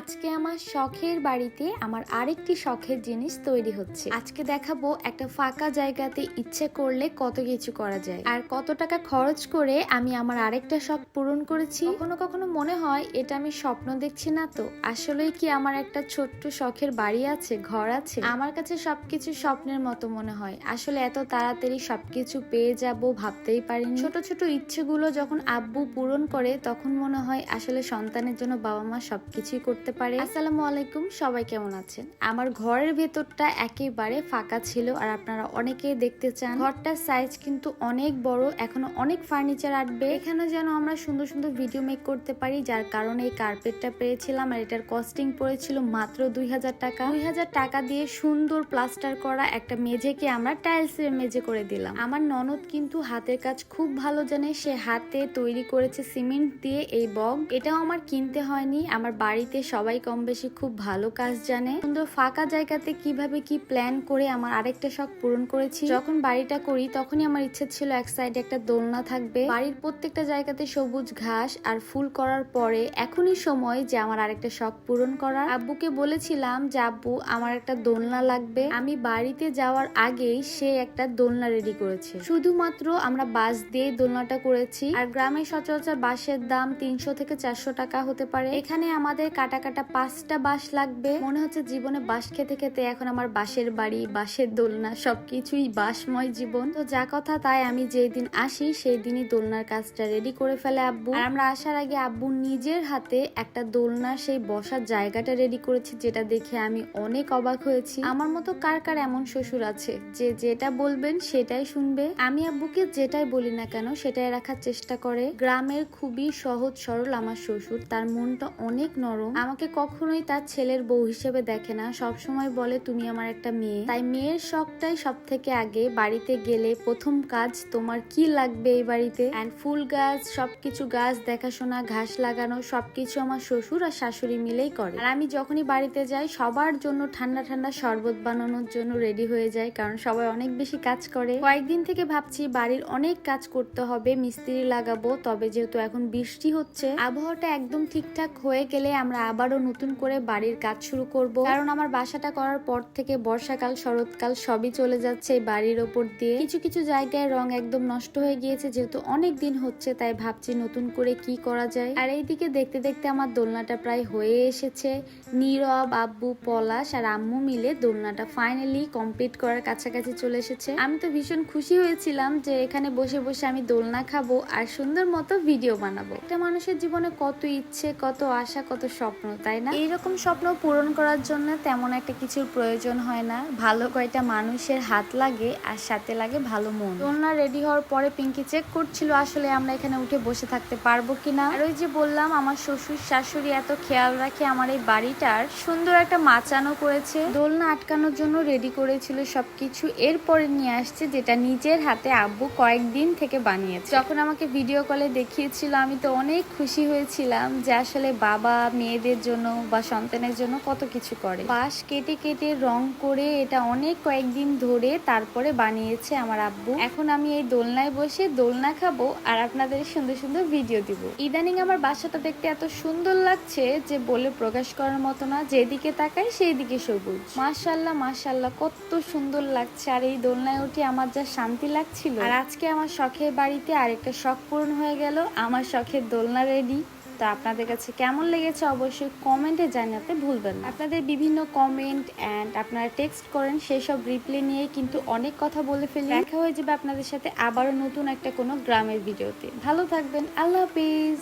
আজকে আমার শখের বাড়িতে আমার আরেকটি শখের জিনিস তৈরি হচ্ছে। আজকে দেখাবো একটা ফাঁকা জায়গাতে ইচ্ছে করলে কত কিছু করা যায়। আর কত টাকা খরচ করে আমি আমার আরেকটা শখ পূরণ করেছি। কখনো কখনো মনে হয়, এটা আমি স্বপ্ন দেখছি না তো। আসলেই কি আমার একটা ছোট্ট শখের বাড়ি আছে, ঘর আছে? আমার কাছে সবকিছু স্বপ্নের মতো মনে হয়। আসলে এত তাড়াতাড়ি সবকিছু পেয়ে যাব ভাবতেই পারিনি। ছোট ছোট ইচ্ছেগুলো যখন আব্বু পূরণ করে, তখন মনে হয় আসলে সন্তানের জন্য বাবা মা সবকিছুই করতে পারে। আসসালামু আলাইকুম, সবাই কেমন আছেন? আমার ঘরের ভেতরটা একেবারে ফাঁকা ছিল আর আপনারা অনেকেই দেখতে চান। ঘরটার সাইজ কিন্তু অনেক বড়, এখনও অনেক ফার্নিচার আটবে। এখানে যেন আমরা সুন্দর সুন্দর ভিডিও মেক করতে পারি, যার কারণে এই কার্পেটটা পেয়েছিলাম আর এটার কস্টিং পড়েছিল মাত্র দুই হাজার টাকা। দুই হাজার টাকা দিয়ে সুন্দর প্লাস্টার করা একটা মেঝেকে আমরা টাইলসের মেঝে করে দিলাম। আমার ননদ কিন্তু হাতের কাজ খুব ভালো জানে, সে হাতে তৈরি করেছে সিমেন্ট দিয়ে এই বগ। এটাও আমার কিনতে হয়নি, আমার বাড়িতে সবাই কম বেশি খুব ভালো কাজ জানে। সুন্দর ফাঁকা জায়গাতে কীভাবে কি প্ল্যান করে আমার আরেকটা শখ পূরণ করেছি। যখন বাড়িটা করি, তখনই আমার ইচ্ছে ছিল এক সাইডে একটা দোলনা থাকবে। বাড়ির প্রত্যেকটা জায়গাতে সবুজ ঘাস আর ফুল করার পরে এখনই সময় যে আমার আরেকটা শখ পূরণ করার। আব্বুকে বলেছিলাম যে, আব্বু, আমার একটা দোলনা লাগবে। আমি বাড়িতে যাওয়ার আগেই সে একটা দোলনা রেডি করেছে। শুধুমাত্র আমরা বাস দিয়ে দোলনাটা করেছি। আর গ্রামে সচরাচর বাসের দাম তিনশো থেকে চারশো টাকা হতে পারে। এখানে আমাদের কাটা কাটা পাঁচটা বাঁশ লাগবে। মনে হচ্ছে জীবনে বাঁশ খেতে খেতে এখন আমার বাঁশের বাড়ি, বাঁশের দোলনা, সবকিছুই বাঁশময় জীবন। তো যা কথা তাই আমি যেই দিন আসি, সেই দিনই দোলনার কাজটা রেডি করে ফেলে আব্বু। আর আমরা আসার আগে আব্বু নিজের হাতে একটা দোলনা, সেই বসার জায়গাটা রেডি করেছে, যেটা দেখে আমি অনেক অবাক হয়েছি। আমার মতো কার কার এমন শ্বশুর আছে? যে যেটা বলবেন সেটাই শুনবে। আমি আব্বুকে যেটাই বলি না কেন, সেটাই রাখার চেষ্টা করে। গ্রামের খুবই সহজ সরল আমার শ্বশুর। তার মনটা অনেক নরম। আমাকে কখনোই তার ছেলের বউ হিসেবে দেখে না। সব সময় বলে, তুমি আমার একটা মেয়ে। তাই মেয়ের শখটাই সব থেকে আগে বাড়িতে গেলে প্রথম কাজ, তোমার কি লাগবে এই বাড়িতে? অ্যান্ড ফুল গাছ, সবকিছু গাছ, দেখাশোনা, ঘাস লাগানো, সবকিছু আমার শ্বশুর আর শাশুড়ি মিলেই করে। আর আমি যখনই বাড়িতে যাই, সবার জন্য ঠান্ডা ঠান্ডা শরবত বানানোর জন্য রেডি হয়ে যায় কারণ সবাই অনেক বেশি কাজ করে। কয়েকদিন থেকে ভাবছি, বাড়ির অনেক কাজ করতে হবে, মিস্ত্রি লাগাবো, তবে যেহেতু এখন বৃষ্টি হচ্ছে, আবহাওয়াটা একদম ঠিকঠাক হয়ে গেলে আমরা আবারও নতুন করে বাড়ির কাজ শুরু করব। কারণ আমার বাসাটা করার পর থেকে বর্ষাকাল, শরৎকাল সবই চলে যাচ্ছে বাড়ির ওপর দিয়ে। কিছু কিছু জায়গায় রং একদম নষ্ট হয়ে গিয়েছে, যেহেতু অনেক দিন হচ্ছে, তাই ভাবছি নতুন করে কি করা যায়। আর এইদিকে দেখতে দেখতে আমার দোলনাটা প্রায় হয়ে এসেছে। নীরব, আব্বু, পলাশ আর আম্মু মিলে দোলনাটা ফাইনালি কমপ্লিট করার কাছাকাছি চলে এসেছে। আমি তো ভীষণ খুশি হয়েছিলাম যে এখানে বসে বসে আমি দোলনা খাব আর সুন্দর মতো ভিডিও বানাবো। একটা মানুষের জীবনে কত ইচ্ছে, কত আশা, কত স্বপ্ন তাই না? এইরকম স্বপ্ন পূরণ করার জন্য তেমন একটা কিছুর প্রয়োজন হয় না। ভালো কয়টা মানুষের হাত লাগে আর সাথে লাগে ভালো মন। দোলনা রেডি হওয়ার পরে পিঙ্কি চেক করছিল আসলে আমরা এখানে উঠে বসে থাকতে পারব কিনা? আর ওই যে বললাম আমার শ্বশুর শাশুড়ি এত খেয়াল রাখে আমার এই বাড়িটার। সুন্দর একটা মাচানো করেছে। দোলনা আটকানোর জন্য রেডি করেছিল সবকিছু। এরপরে নিয়ে আসছে যেটা নিজের হাতে আব্বু কয়েকদিন থেকে বানিয়েছে। যখন আমাকে ভিডিও কলে দেখিয়েছিল আমি তো অনেক খুশি হয়েছিলাম যে আসলে বাবা মেয়েদের জন্য বা সন্তানের জন্য কত কিছু করে। বাঁশ কেটে কেটে রং করে এটা অনেক কয়েকদিন ধরে তারপরে বানিয়েছে আমার আব্বু। এখন আমি এই দোলনায় বসে দোলনা খাব আর আপনাদের সুন্দর সুন্দর ভিডিও দিব। ইদানিং আমার বাসাটা দেখতে এত সুন্দর লাগছে যে বলে প্রকাশ করার মতো না। যেদিকে তাকাই সেই দিকে সবুজ। মাশাল্লাহ মাশাল্লাহ কত সুন্দর লাগছে। আর এই দোলনায় উঠে আমার যা শান্তি লাগছিল। আর আজকে আমার শখের বাড়িতে আরেকটা শখ পূরণ হয়ে গেল। আমার শখের দোলনা রেডি তো আপনাদের কাছে কেমন লেগেছে অবশ্যই কমেন্টে জানাতে ভুলবেন না। আপনাদের বিভিন্ন কমেন্ট অ্যান্ড আপনারা টেক্সট করেন সেই সব রিপ্লাই নিয়ে কিন্তু অনেক কথা বলে ফেলি। দেখা হয়ে যাবে আপনাদের সাথে আবারও নতুন একটা কোনো গ্রামের ভিডিওতে ভালো থাকবেন, আল্লাহ হাফিজ।